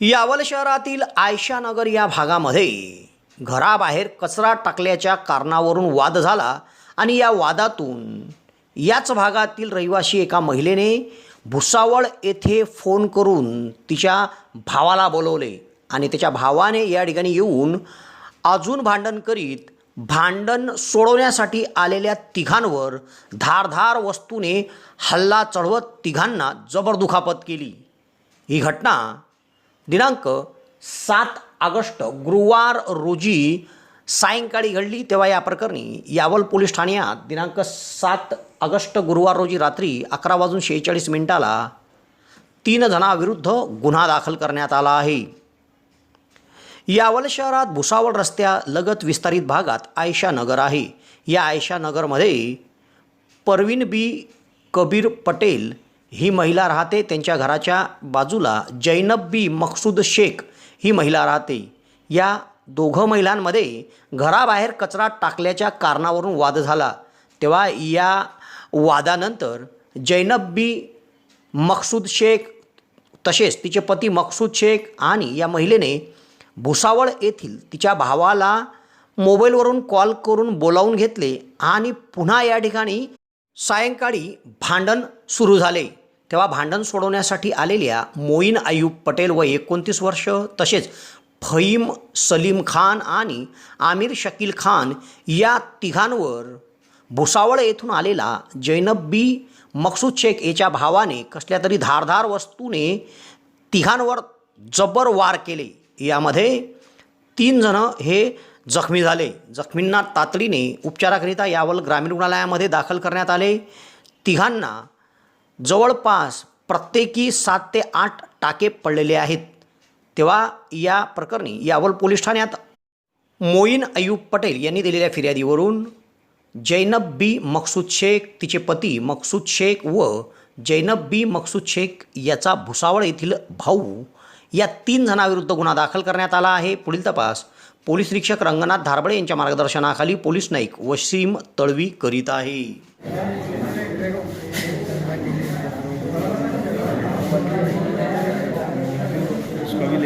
यावल शहरातील आयशानगर या भागामध्ये घराबाहेर कचरा टाकल्याच्या कारणावरून वाद झाला आणि या वादातून याच भागातील रहिवासी एका महिलेने भुसावळ येथे फोन करून तिच्या भावाला बोलवले आणि त्याच्या भावाने या ठिकाणी येऊन अजून भांडण करीत भांडण सोडवण्यासाठी आलेल्या तिघांवर धारधार वस्तूने हल्ला चढवत तिघांना जबर दुखापत केली. ही घटना दिनांक सात ऑगस्ट गुरुवार रोजी सायंकाळी घडली तेव्हा या प्रकरणी यावल पोलीस ठाण्यात दिनांक सात ऑगस्ट गुरुवार रोजी रात्री अकरा वाजून शेहेचाळीस मिनिटाला तीन जणांविरुद्ध गुन्हा दाखल करण्यात आला आहे. यावल शहरात भुसावळ रस्त्यालगत विस्तारित भागात आयशा नगर आहे. या आयशा नगरमध्ये परवीन बी कबीर पटेल ही महिला राहते त्यांच्या घराच्या बाजूला जैनब बी मकसूद शेख ही महिला राहते. या दोघं महिलांमध्ये घराबाहेर कचरा टाकल्याच्या कारणावरून वाद झाला. तेव्हा या वादानंतर जैनब बी मकसूद शेख तसेच तिचे पती मकसूद शेख आणि या महिलेने भुसावळ येथील तिच्या भावाला मोबाईलवरून कॉल करून बोलावून घेतले आणि पुन्हा या ठिकाणी सायंकाळी भांडण सुरू झाले. तेव्हा भांडण सोडवण्यासाठी आलेल्या मोईन आयूब पटेल व एकोणतीस वर्ष तसेच फहीम सलीम खान आणि आमिर शकील खान या तिघांवर भुसावळ येथून आलेला जैनब बी मकसूद शेख याच्या भावाने कसल्या तरी धारधार वस्तूने तिघांवर जबर वार केले. यामध्ये तीन जणं हे जखमी झाले. जखमींना तातडीने उपचाराकरिता यावल ग्रामीण रुग्णालयामध्ये दाखल करण्यात आले. तिघांना जवळपास प्रत्येकी सात ते आठ टाके पडलेले आहेत. तेव्हा या प्रकरणी यावल पोलीस ठाण्यात मोईन अयूब पटेल यांनी दिलेल्या फिर्यादीवरून जैनब बी मकसूद शेख तिचे पती मकसूद शेख व जैनब बी मकसूद शेख याचा भुसावळ येथील भाऊ या तीन जणांविरुद्ध गुन्हा दाखल करण्यात आला आहे. पुढील तपास पोलीस निरीक्षक रंगनाथ धारबळे यांच्या मार्गदर्शनाखाली पोलीस नाईक वसीम तळवी करीत आहे.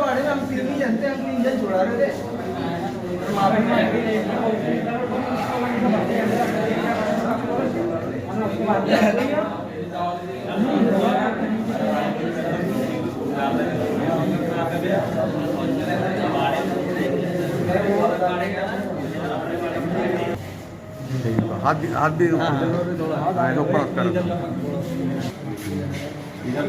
बाड़े में हम फिर भी जानते हैं हम इंजन छुड़ा रहे थे हाथ भी हाथ भी ऊपर हाथ ഇതാ